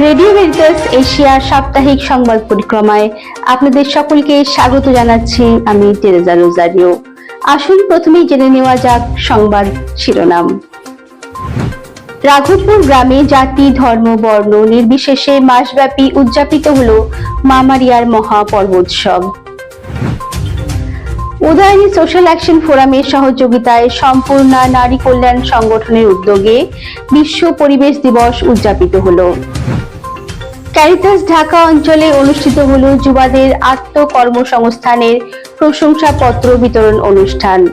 Radio ভেন্টার্স Asia সাপ্তাহিক সংবাদ পরিক্রমায় আপনাদের সকলকে স্বাগত জানাচ্ছি আমি টেরেজা রোজারিও। আসুন প্রথমেই জেনে নেওয়া যাক সংবাদ শিরোনাম। রাঘবপুর গ্রামে জাতি, ধর্ম, বর্ণ নির্বিশেষে মাসব্যাপী উদযাপিত হল মামারিয়ার মহাপর্বোৎসব। মহা পর্বোৎসব উদয়নী সোশ্যাল অ্যাকশন ফোরামের সহযোগিতায় সম্পূর্ণা নারী কল্যাণ সংগঠনের উদ্যোগে বিশ্ব পরিবেশ দিবস উদযাপিত হলো। ক্যারিটাস ঢাকা অঞ্চলে অনুষ্ঠিত হল যুবাদের আত্মকর্মসংস্থানের প্রশংসাপত্র বিতরণ অনুষ্ঠান।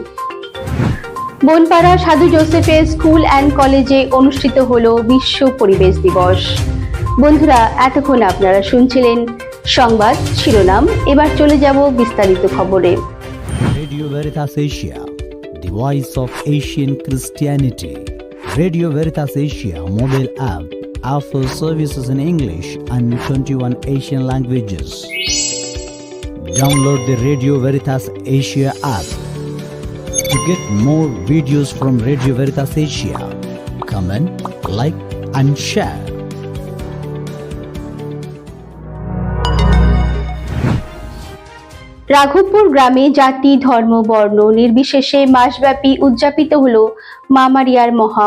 বনপাড়া সাধু জোসেফের স্কুল অ্যান্ড কলেজে অনুষ্ঠিত হল বিশ্ব পরিবেশ দিবস। বন্ধুরা, এতক্ষণ আপনারা শুনছিলেন সংবাদ শিরোনাম। এবার চলে যাব বিস্তারিত খবরে। Radio Veritas Asia, the voice of Asian Christianity. Radio Veritas Asia mobile app offers services in English and 21 Asian languages. Download the Radio Veritas Asia app to get more videos from Radio Veritas Asia. Comment, like, and share. Raghabpur গ্রামে জাতি, ধর্ম, বর্ণ নির্বিশেষে মাসব্যাপী উদযাপিত হল মা মারিয়ার মহা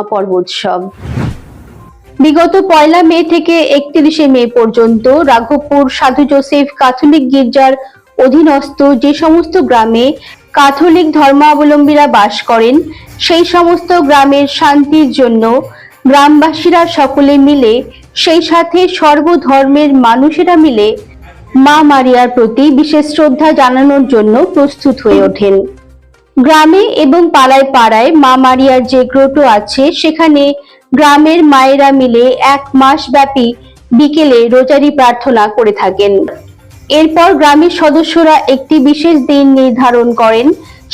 বিগত পয়লা মে থেকে একত্রিশে মে পর্যন্ত রাঘবপুর সাধু জোসেফ ক্যাথলিক গির্জার অধীনস্থ যে সমস্ত গ্রামে ক্যাথলিক ধর্মাবলম্বীরা বাস করেন, সেই সমস্ত গ্রামের শান্তির জন্য গ্রামবাসীরা সকলে মিলে, সেই সাথে সর্বধর্মের মানুষেরা মিলে মা মারিয়ার প্রতি বিশেষ শ্রদ্ধা জানানোর জন্য প্রস্তুত হয়ে ওঠেন। গ্রামে এবং পাড়ায় পাড়ায় মা মারিয়ার যে গ্রোটো আছে, সেখানে গ্রামের মায়েরা মিলে এক মাস ব্যাপী বিকেলে রোজারি প্রার্থনা করে থাকেন। এরপর গ্রামের সদস্যরা একটি বিশেষ দিন নির্ধারণ করেন।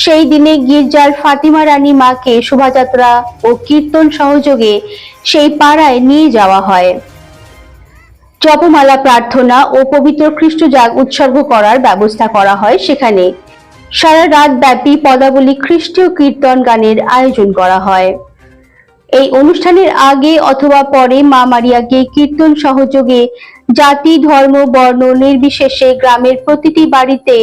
সেই দিনে গির্জার ফাতিমা রানী মাকে শোভাযাত্রা ও কীর্তন সহযোগে সেই পাড়ায় নিয়ে যাওয়া হয়। জপমালা প্রার্থনা ও পবিত্র খ্রিস্টজাগ উৎসর্গ করার ব্যবস্থা করা হয় সেখানে। সারা রাত ব্যাপী পদাবলী খ্রিস্টীয় কীর্তন গানের আয়োজন করা হয়। এই অনুষ্ঠানের আগে অথবা পরে মা মারিয়াকে কীর্তন সহযোগে জাতি, ধর্ম, বর্ণ নির্বিশেষে গ্রামের প্রতিটি বাড়িতে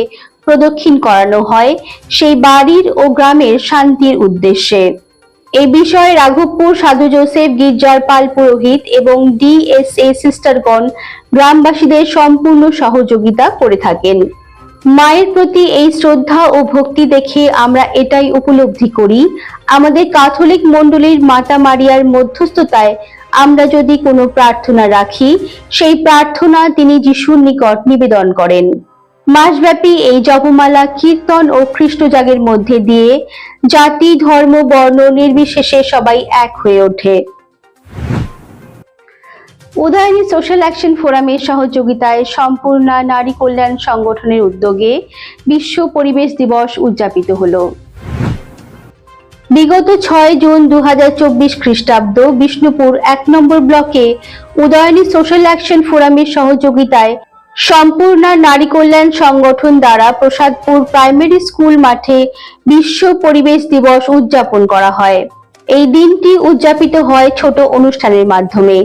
প্রদক্ষিণ করানো হয়। সেই বাড়ির ও গ্রামের শান্তির উদ্দেশ্যে। এ বিষয়ে রাঘবপুর সাধু জোসেফ, গির্জার পাল পুরোহিত এবং ডিএসএ সিস্টারগণ গ্রামবাসীদের সম্পূর্ণ সহযোগিতা করে থাকেন। মায়ের প্রতি এই শ্রদ্ধা ও ভক্তি দেখে আমরা এটাই উপলব্ধি করি, আমাদের ক্যাথলিক মণ্ডলীর মাতা মারিয়ার মধ্যস্থতায় আমরা যদি কোনো প্রার্থনা রাখি, সেই প্রার্থনা তিনি যিশুর নিকট নিবেদন করেন। মাসব্যাপী এই জপমালা, কীর্তন ও খ্রিস্টজাগের মধ্যে দিয়ে জাতি, ধর্ম, বর্ণ নির্বিশেষে সবাই এক হয়ে ওঠে। উদয়নী সোশ্যাল অ্যাকশন ফোরামের সহযোগিতায় সম্পূর্ণ নারী কল্যাণ সংগঠনের উদ্যোগে বিশ্ব পরিবেশ দিবস উদযাপিত হলো। বিগত ছয় জুন দু হাজার চব্বিশ খ্রিস্টাব্দ বিষ্ণুপুর এক নম্বর ব্লকে উদয়নী সোশ্যাল অ্যাকশন ফোরামের সহযোগিতায় সম্পূর্ণা নারী কল্যাণ সংগঠন দ্বারা প্রসাদপুর প্রাইমারি স্কুল মাঠে বিশ্ব পরিবেশ দিবস উদযাপন করা হয়। এই দিনটি উদযাপিত হয় ছোট অনুষ্ঠানের মাধ্যমে।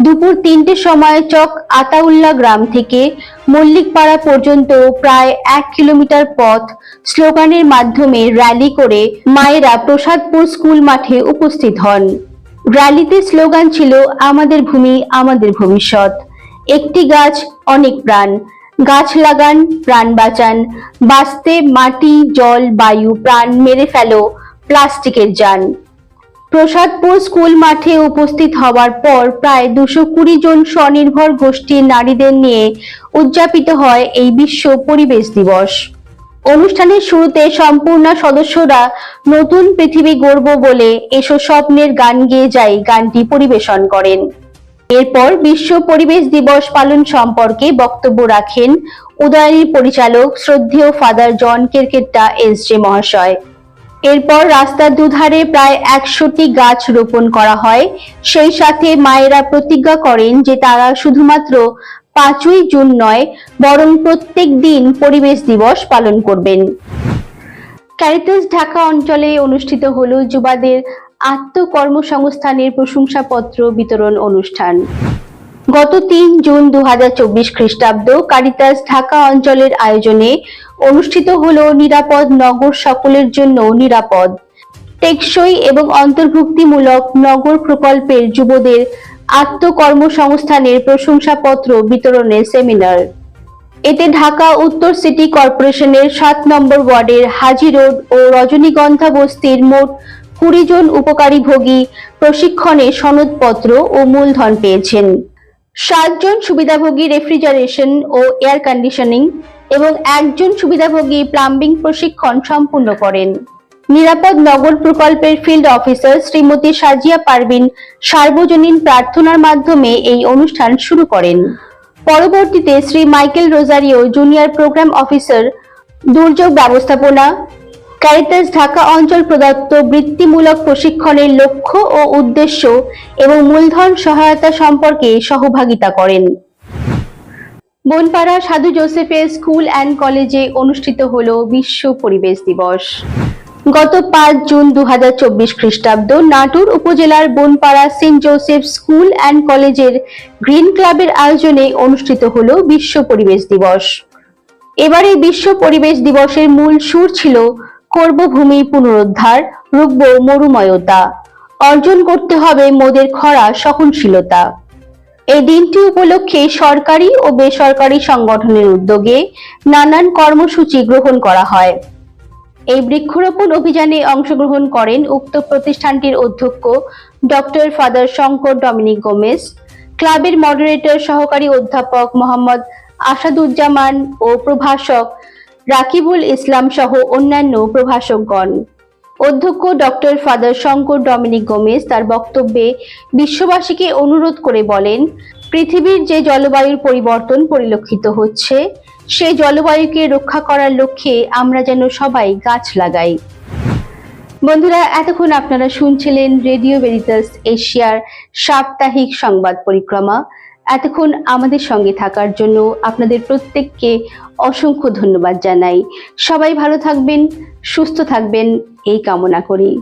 দুপুর তিনটে সময় চক আতাউল্লা গ্রাম থেকে মল্লিকপাড়া পর্যন্ত প্রায় এক কিলোমিটার পথ স্লোগানের মাধ্যমে র্যালি করে মায়েরা প্রসাদপুর স্কুল মাঠে উপস্থিত হন। র্যালিতে স্লোগান ছিল, আমাদের ভূমি, আমাদের ভবিষ্যৎ। একটি গাছ অনেক প্রাণ। গাছ লাগান, প্রাণ বাঁচান। বাঁচতে মাটি, জল, বায়ু, প্রাণ মেরে ফেলো প্লাস্টিকের যান। প্রসাদপুর স্কুল মাঠে উপস্থিত হওয়ার পর প্রায় দুশো কুড়ি জন স্বনির্ভর গোষ্ঠীর নারীদের নিয়ে উদযাপিত হয় এই বিশ্ব পরিবেশ দিবস। অনুষ্ঠানের শুরুতে সম্পূর্ণ সদস্যরা নতুন পৃথিবী গড়ব বলে এসো স্বপ্নের গান গেয়ে যাই গানটি পরিবেশন করেন। এরপর বিশ্ব পরিবেশ দিবস পালন সম্পর্কে বক্তব্য রাখেন উদয়নীর পরিচালক শ্রদ্ধেয় father John Kerketta S J মহাশয়। এরপর রাস্তার দুধারে প্রায় একশোটি গাছ রোপণ করা হয়। সেই সাথে মায়েরা প্রতিজ্ঞা করেন যে তারা শুধুমাত্র পাঁচই জুন নয়, বরং প্রত্যেক দিন পরিবেশ দিবস পালন করবেন। ক্যারিটাস ঢাকা অঞ্চলে অনুষ্ঠিত হল যুবাদের আত্মকর্মসংস্থানের প্রশংসাপত্র বিতরণ অনুষ্ঠান। গত তিন জুন দু খ্রিস্টাব্দ কারিতাস ঢাকা অঞ্চলের আয়োজনে অনুষ্ঠিত হল নিরাপদ নগর সকলের জন্য নিরাপদ, টেকসই এবং অন্তর্ভুক্তিমূলক নগর প্রকল্পের যুবদের আত্মকর্মসংস্থানের প্রশংসাপত্র বিতরণের সেমিনার। এতে ঢাকা উত্তর সিটি কর্পোরেশনের সাত নম্বর ওয়ার্ডের হাজি রোড ও রজনীগন্ধা বস্তির মোট কুড়ি জন উপকারী ভোগী প্রশিক্ষণে সনদপত্র ও মূলধন পেয়েছেন। সাতজন সুবিধাভোগী রেফ্রিজারেশন ও এয়ার কন্ডিশনিং এবং একজন সুবিধাভোগী প্লাম্বিং প্রশিক্ষণ সম্পূর্ণ করেন। নিরাপদ নগর প্রকল্পের ফিল্ড অফিসার শ্রীমতী সাজিয়া পারভিন সার্বজনীন প্রার্থনার মাধ্যমে এই অনুষ্ঠান শুরু করেন। পরবর্তীতে Shri Michael Rozario junior program officer, দুর্যোগ ব্যবস্থাপনা ক্যারিটাস ঢাকা অঞ্চল প্রদত্ত বৃত্তিমূলক প্রশিক্ষণের লক্ষ্য ও উদ্দেশ্য এবং মূলধন সহায়তা সম্পর্কে সহভাগিতা করেন বনপাড়া সাধু জোসেফের স্কুল অ্যান্ড কলেজে অনুষ্ঠিত হল বিশ্ব পরিবেশ দিবস গত পাঁচ জুন দু খ্রিস্টাব্দ নাটোর উপজেলার Bonpara saint Joseph school and কলেজের গ্রিন ক্লাবের আয়োজনে অনুষ্ঠিত হল বিশ্ব পরিবেশ দিবস এবারে বিশ্ব পরিবেশ দিবসের মূল সুর ছিল করব ভূমি পুনরুদ্ধার, রুখব মরুময়তা। অর্জন করতে হবে মোদের খরা সহনশীলতা। এই দিনটি উপলক্ষে সরকারি ও বেসরকারি সংগঠনের উদ্যোগে নানান কর্মসূচি গ্রহণ করা হয়। এই বৃক্ষরোপণ অভিযানে অংশগ্রহণ করেন উক্ত প্রতিষ্ঠানটির অধ্যক্ষ ডক্টর ফাদার শঙ্কর ডমিনিক গোমেস ক্লাবের মডারেটর সহকারী অধ্যাপক মোহাম্মদ আসাদুজ্জামান ও প্রভাষক রাকিবুল ইসলাম সহ অন্যান্য প্রভাষকগণ। অধ্যক্ষ doctor father Shankar Dominic Gomez তার বক্তব্যে বিশ্ববাসীকে অনুরোধ করে বলেন, পৃথিবীর যে জলবায়ুর পরিবর্তন পরিলক্ষিত হচ্ছে সেই জলবায়ুকে রক্ষা করার লক্ষ্যে আমরা যেন সবাই গাছ লাগাই। বন্ধুরা, এতক্ষণ আপনারা শুনছিলেন রেডিও ভেরিটাস এশিয়ার সাপ্তাহিক সংবাদ পরিক্রমা। এতক্ষণ আমাদের সঙ্গে থাকার জন্য আপনাদের প্রত্যেককে অসংখ্য ধন্যবাদ জানাই। সবাই ভালো থাকবেন, সুস্থ থাকবেন, এই কামনা করি।